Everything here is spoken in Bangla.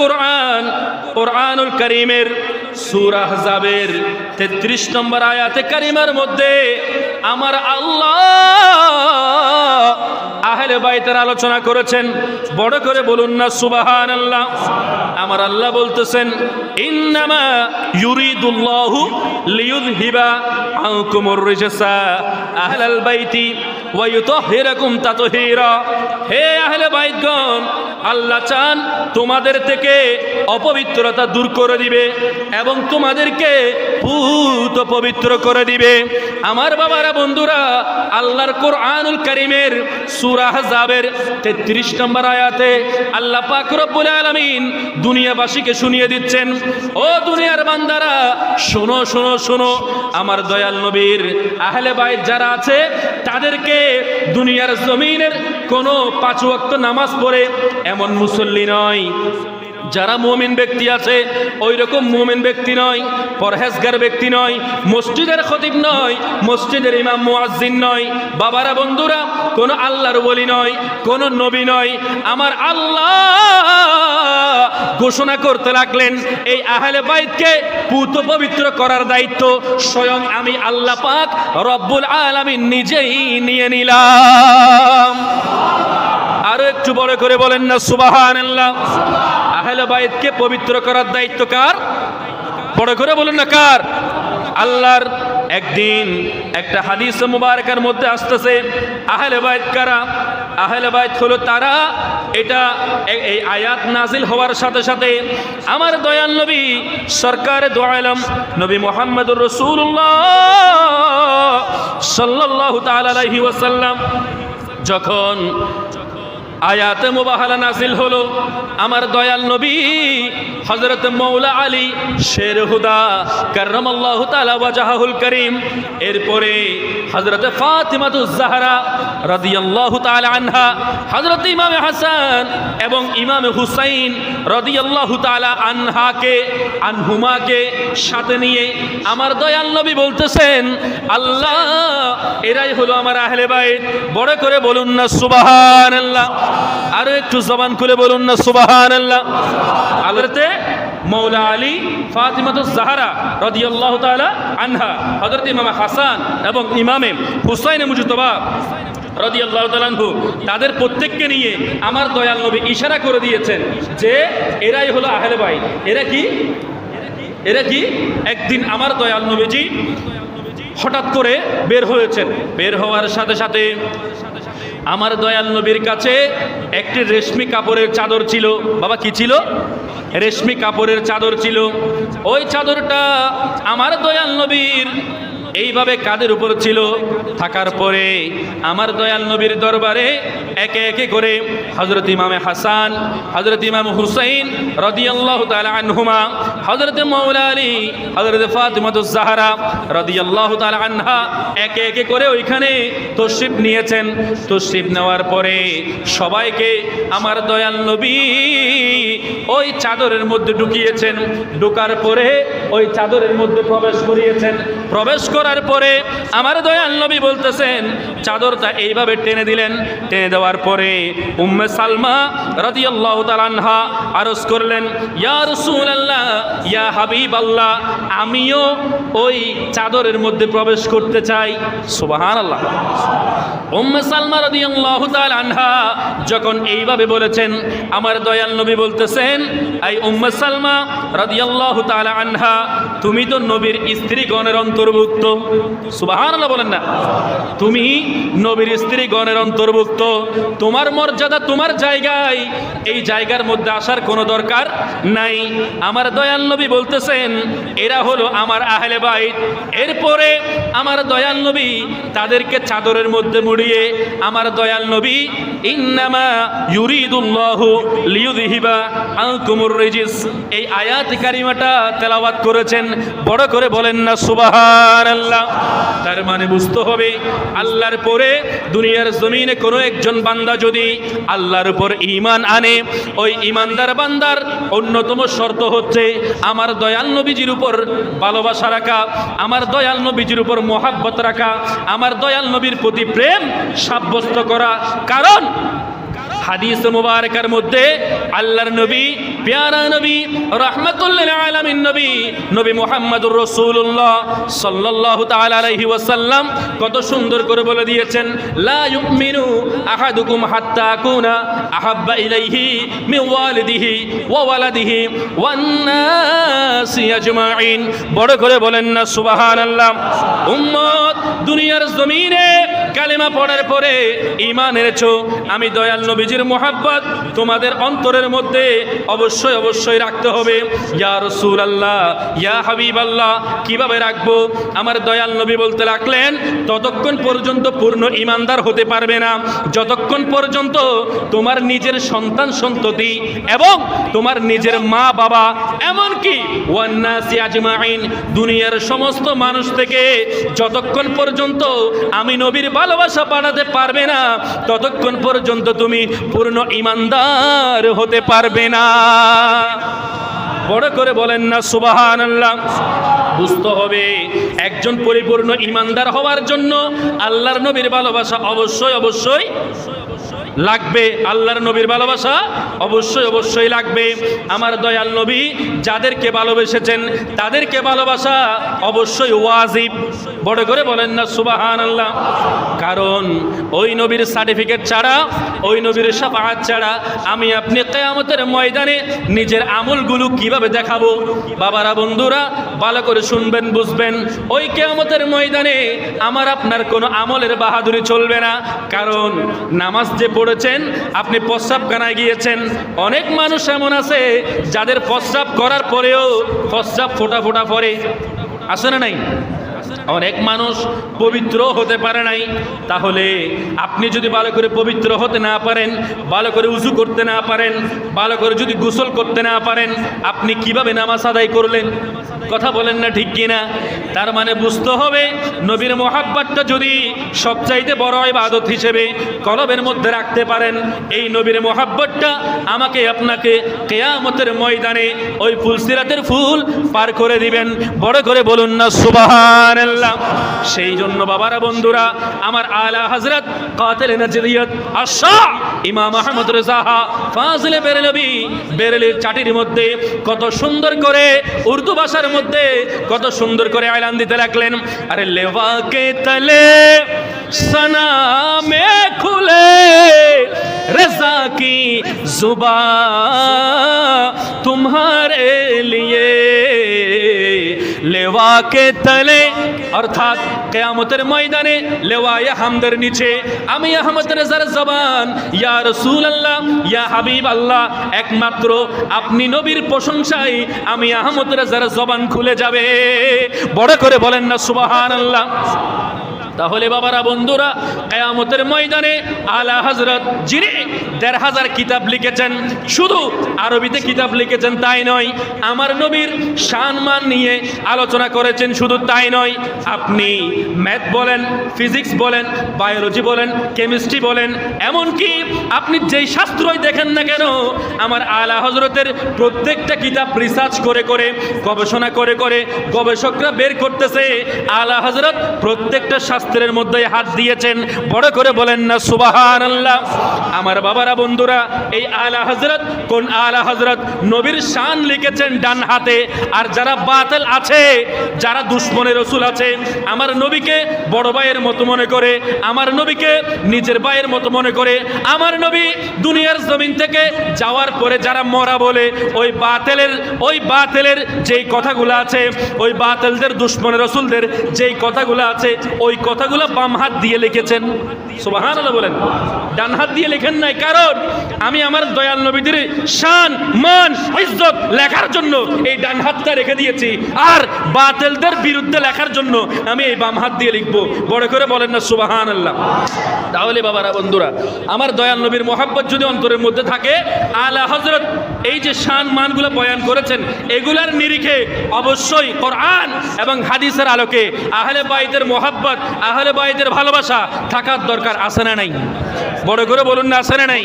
কোরআন, কোরআনুল করিমের সূরা আহজাবের 33 নম্বর আয়াতে কারিমার মধ্যে আমার আল্লাহ আহলে বাইতের আলোচনা করেছেন। বড় করে বলুন না সুবাহান আল্লাহ আমার আল্লাহ বলতেছেন, ইন্নামা ইউরিদুল্লাহু লিয়ুযহিবা আনকুমুর রিজসা আহলাল বাইতি ওয়া ইউতাহহিরাকুম তাতহীরা। হে আহলে বাইতগণ আল্লাহ চান তোমাদের থেকে অপবিত্রতা দূর করে দিবে এবং তোমাদেরকে ভূত পবিত্র করে দিবে। আমার বাবারা, বন্ধুরা, আল্লাহর কোরআনুল করিমের সূরা আহজাবের 33 নম্বর আয়াতে আল্লাহ পাক রব্বুল আলামিন দুনিয়াবাসীকে শুনিয়ে দিচ্ছেন, ও দুনিয়ার বান্দারা, শোনো শোনো শোনো, আমার দয়াল নবীর আহলে বাইত যারা আছে, তাদেরকে দুনিয়ার জমিনের কোনো পাঁচ ওয়াক্ত নামাজ পড়ে এমন মুসল্লি নয়। যারা মুমিন ব্যক্তি আছে ওই রকম মুমিন ব্যক্তি নয়, পরহেজগার ব্যক্তি নয়, মসজিদের খতিব নয়, মসজিদের ইমাম মুয়াজ্জিন নয়, বাবারা, বন্ধুরা, কোনো আল্লাহর বলি নয়, কোনো নবী নয়। আমার আল্লাহ ঘোষণা করতে লাগলেন, এই আহলে বাইতকে পুত পবিত্র করার দায়িত্ব স্বয়ং আমি আল্লাহ পাক রব্বুল আলামিন নিজেই নিয়ে নিলাম। আরও একটু বড় করে বলেন না বাইতকে পবিত্র করার দায়িত্ব কার? বড় করে বলেন না, কার? আল্লাহর একদিন একটা হাদিস মুবারকের মধ্যে আসতেছে, আহলে বাইত কারা? আহলে বাইত হলো তারা এটা এই আয়াত নাজিল হওয়ার সাথে সাথে আমার দয়াল নবী, সরকার দোয়ালাম নবী মোহাম্মদুর রসুল্লাহ সাল্লাল্লাহু তাআলা আলাইহি ওয়াসাল্লাম, যখন আয়াতে মুবাহালা নাজিল হলো। আমার দয়াল নবী হযরত মৌলা আলী, শের হুদা, কাররামাল্লাহু তাআলা ওয়াজহাহুল করিম। এরপরে হযরত ফাতিমাতুজ জাহরা রাদিয়াল্লাহু তাআলা আনহা, হযরত ইমাম হাসান এবং ইমাম হুসাইন রাদিয়াল্লাহু তাআলা আনহাকে, আনহুমাকে সাথে নিয়ে আমার দয়াল নবী বলতেছেন, আল্লাহ, এরাই হলো আমার আহলে বাইত। বড় করে বলুন না, সুবহানাল্লাহ। আরও একটু জবান খুলে বলুন না, সুবহানাল্লাহ। আল্লাহতে মৌলা আলী জাহরা ইমাম হাসান এবং ইমামে হুসাইন তাদের প্রত্যেককে নিয়ে আমার দয়াল নবী ইশারা করে দিয়েছেন যে এরাই হলো আহলে বাইত। এরা কি? এরা কি? একদিন আমার দয়াল নবীজি হঠাৎ করে বের হয়েছেন। বের হওয়ার সাথে সাথে আমার দয়াল নবীর কাছে একটি রেশমি কাপড়ের চাদর ছিল। বাবা, কি ছিল? রেশমি কাপড়ের চাদর ছিল। ওই চাদরটা আমার দয়াল নবীর এইভাবে কাদের উপর ছিল? থাকার পরে আমার দয়াল নবীর দরবারে একে একে করে হজরত ইমামে হাসান হজরত ইমাম হুসাইন রদিয়াল্লাহ তালা আনহুমা হজরত মৌলা আলী হজরত ফাতিমাতুজ জাহারা রদিয়াল্লাহ তালা আনহা একে একে করে ওইখানে তশরিফ নিয়েছেন। তশরিফ নেওয়ার পরে সবাইকে আমার দয়াল নবী ওই চাদরের মধ্যে ঢুকিয়েছেন। ঢুকার পরে ওই চাদরের মধ্যে প্রবেশ করিয়েছেন। প্রবেশ করার পরে আমার দয়াল নবী বলতেছেন, চাদরটা এইভাবে টেনে দিলেন। টেনে দেওয়ার পরে উম্মে সালমা রাদিয়াল্লাহু তাআলা আনহা আরজ করলেন, ইয়া রাসূলুল্লাহ, ইয়া হাবিবাল্লাহ, আমিও ওই চাদরের মধ্যে প্রবেশ করতে চাই। সুবহানাল্লাহ। উম্মে সালমা রাদিয়াল্লাহু তাআলা আনহা যখন এইভাবে বলেছেন, আমার দয়াল নবী বলতেছেন এই উম্মে সালমা রাদিয়াল্লাহু তাআলা আনহা, তুমি তো নবীর স্ত্রীগণের অন্তর্ভুক্ত। সুবহানাল্লাহ বলেন না। তুমি নবীর স্ত্রীগণের অন্তর্ভুক্ত, তোমার মর্যাদা তোমার জায়গায়, এই জায়গার মধ্যে আসার কোনো দরকার নাই। আমার দয়াল নবী বলতেছেন, এরা হলো আমার আহলে এরপরে আমার দয়াল নবী তাদেরকে চাদরের মধ্যে মুড়িয়ে, আমার দয়াল নবী, ইন্নামা ইউরিদুল্লাহু লিয়ুযহিবা আনকুমুর রিজিস। এই আয়াত কারিমাটা তেলাওয়াত করেছেন, বড় করে বলেন না সুবহানাল্লাহ তার মানে বুঝতে হবে, আল্লাহর পরে দুনিয়ার জমিনে কোনো একজন বান্দা যদি আল্লাহর উপর ঈমান আনে, ওই ঈমানদার বান্দার অন্যতম শর্ত হচ্ছে আমার দয়াল নবীজির উপর ভালোবাসা রাখা, আমার দয়াল নবীজির উপর মোহাব্বত রাখা, আমার দয়াল নবীর প্রতি প্রেম সাব্যস্ত করা। কারণ হাদিস মুবারকার মধ্যে আল্লাহর নবী, পেয়ারা নবী রহমতুল্লাহ আলামিন নবী নবী মুহাম্মদুর রাসূলুল্লাহ সাল্লাল্লাহু তাআলা আলাইহি ওয়াসাল্লাম কত সুন্দর করে বলে দিয়েছেন, লা ইউমিনু আহাদুকুম হাত্তা আকুনা আহাব্বা ইলাইহি মিন ওয়ালিদিহি ওয়া ওয়ালাদিহি ওয়ান নাসি আজমাইন বড় করে বলেন না, সুবহানাল্লাহ। উম্মত দুনিয়ার জমিনে কালেমা পড়ার পরে ঈমান এনেছো আমি দয়াল নবীজির মোহাব্বত তোমাদের অন্তরের মধ্যে অবশ্যই অবশ্যই রাখতে হবে। ইয়া রসুল আল্লাহ ইয়া হাবিব আল্লাহ কীভাবে রাখব? আমার দয়াল নবী বলতে রাখলেন ততক্ষণ পর্যন্ত পূর্ণ ইমানদার হতে পারবে না। যতক্ষণ পর্যন্ত তোমার নিজের সন্তান সন্ততি এবং তোমার নিজের মা বাবা এমনকি ওয়ান্নাসি আজমাইন, দুনিয়ার সমস্ত মানুষ থেকে যতক্ষণ পর্যন্ত আমি নবীর ভালোবাসা বাড়াতে পারবে না, ততক্ষণ পর্যন্ত তুমি পূর্ণ ইমানদার হতে পারবে না। বড় করে বলেন না সুবাহান আল্লাহ বুঝতে হবে, একজন পরিপূর্ণ ইমানদার হওয়ার জন্য আল্লাহর নবীর ভালোবাসা অবশ্যই অবশ্যই লাগবে আল্লাহর নবীর ভালোবাসা? অবশ্যই অবশ্যই লাগবে। আমার দয়াল নবী যাদেরকে ভালোবেসেছেন, তাদেরকে ভালোবাসা অবশ্যই ওয়াজিব। বড় করে বলেন না সুবাহান আল্লাহ কারণ ওই নবীর সার্টিফিকেট ছাড়া, ওই নবীর সাফাহাত ছাড়া আমি আপনি কেয়ামতের ময়দানে নিজের আমলগুলো কীভাবে দেখাবো? বাবারা, বন্ধুরা, ভালো করে শুনবেন, বুঝবেন। ওই কেয়ামতের ময়দানে আমার আপনার কোনো আমলের বাহাদুরি চলবে না। কারণ নামাজ যে পড়েছেন আপনি প্রস্রাবখানায় গিয়েছেন। অনেক মানুষ এমন আছে, যাদের প্রস্রাব করার পরেও প্রস্রাব ফোটা ফোটা পরে আসে না নাই? অনেক মানুষ পবিত্র হতে পারে নাই, তাহলে আপনি যদি ভালো করে পবিত্র হতে না পারেন, ভালো করে উজু করতে না পারেন, ভালো করে যদি গোসল করতে না পারেন, আপনি কীভাবে নামাজ আদায় করলেন? কথা বলেন না ঠিক কিনা? তার মানে বুঝতে হবে, নবীর মোহাব্বতটা যদি সবচাইতে বড় ইবাদত হিসেবে কলবের মধ্যে রাখতে পারেন, এই নবীর মোহাব্বতটা আমাকে আপনাকে কেয়ামতের ময়দানে ওই ফুলসিরাতের ফুল পার করে দিবেন। বড় করে বলুন না সুবাহান সেই জন্য বাবারা বন্ধুরা আমার আলা হজরত কাতেল নজরিয়ত আশা ইমাম আহমদ রেজাহা ফাজলে বেরেলবি বেরেলির চাটির মধ্যে কত সুন্দর করে উর্দু ভাষার মধ্যে কত সুন্দর করে আয়লান দিতে রাখলেন আরে লেওয়া কে তলে সনা মে খুলে रजा की जुबा तुम्हारे लिए लेवा के तले অর্থাৎ কেয়ামতের ময়দানে লেওয়ায় হামদের নিচে আমি আহমদ রেজার জবান, ইয়া রসুল আল্লাহ ইয়া হাবিব আল্লাহ একমাত্র আপনি নবীর প্রশংসায় আমি আহমদের রেজার জবান খুলে যাবে। বড় করে বলেন না সুবাহান আল্লাহ তাহলে বাবারা, বন্ধুরা, কেয়ামতের ময়দানে আলা হজরত যিনি দেড় হাজার কিতাব লিখেছেন, শুধু আরবিতে কিতাব লিখেছেন তাই নয়, আমার নবীর সম্মান নিয়ে আলোচনা করেছেন শুধু তাই নয়, আপনি ম্যাথ বলেন, ফিজিক্স বলেন, বায়োলজি বলেন, কেমিস্ট্রি বলেন, এমনকি আপনি যেই শাস্ত্রই দেখেন না কেন, আমার আলা হজরতের প্রত্যেকটা কিতাব রিসার্চ করে করে, গবেষণা করে করে গবেষকরা বের করতেছে, আলা হজরত প্রত্যেকটা শাস্ত্রের মধ্যে হাত দিয়েছেন। বড় করে বলেন না সুবাহান আল্লাহ আমার বাবারা, বন্ধুরা, এই আলা হজরত কোন আলা হজরত নবীর শান লিখেছেন ডান হাতে, আর যারা বাতিল আছে, যারা দুশ্মনের রসুল আছে, আমার নবীকে বড় ভাইয়ের মতো মনে করে, আমার নবীকে নিজের ভাইয়ের মতো মনে করে, আমার নবী দুনিয়ার জমিন থেকে যাওয়ার পরে যারা মরা বলে, ওই বাতেলের ওই বাতেলের যেই কথাগুলো আছে, ওই বাতেলদের, দুশ্মনের রসুলদের যেই কথাগুলো আছে, ওই কথাগুলো বাম হাত দিয়ে লিখেছেন। সুবাহান বলেন। ডান হাত দিয়ে লেখেন নাই, কারণ আমি আমার দয়াল নবীদের শান, মান, ইজ্জত লেখার জন্য এই ডান হাতটা রেখে দিয়েছি। আর বাতেলদের বিরুদ্ধে লেখার জন্য আমি এই বাম হাত দিয়ে লিখব। বড় করে বলেন না সুবাহান আল্লাহ তাহলে বাবারা, বন্ধুরা, আমার দয়াল নবীর মোহাব্বত যদি অন্তরের মধ্যে থাকে, আলা হজরত এই যে শান, মানগুলো বয়ান করেছেন, এগুলার নিরিখে অবশ্যই কোরআন এবং হাদিসের আলোকে আহলে বাইদের মোহাব্বত আহলে বাইদের ভালোবাসা থাকার দরকার আছে না নাই? বড় করে বলুন না আসে না নাই?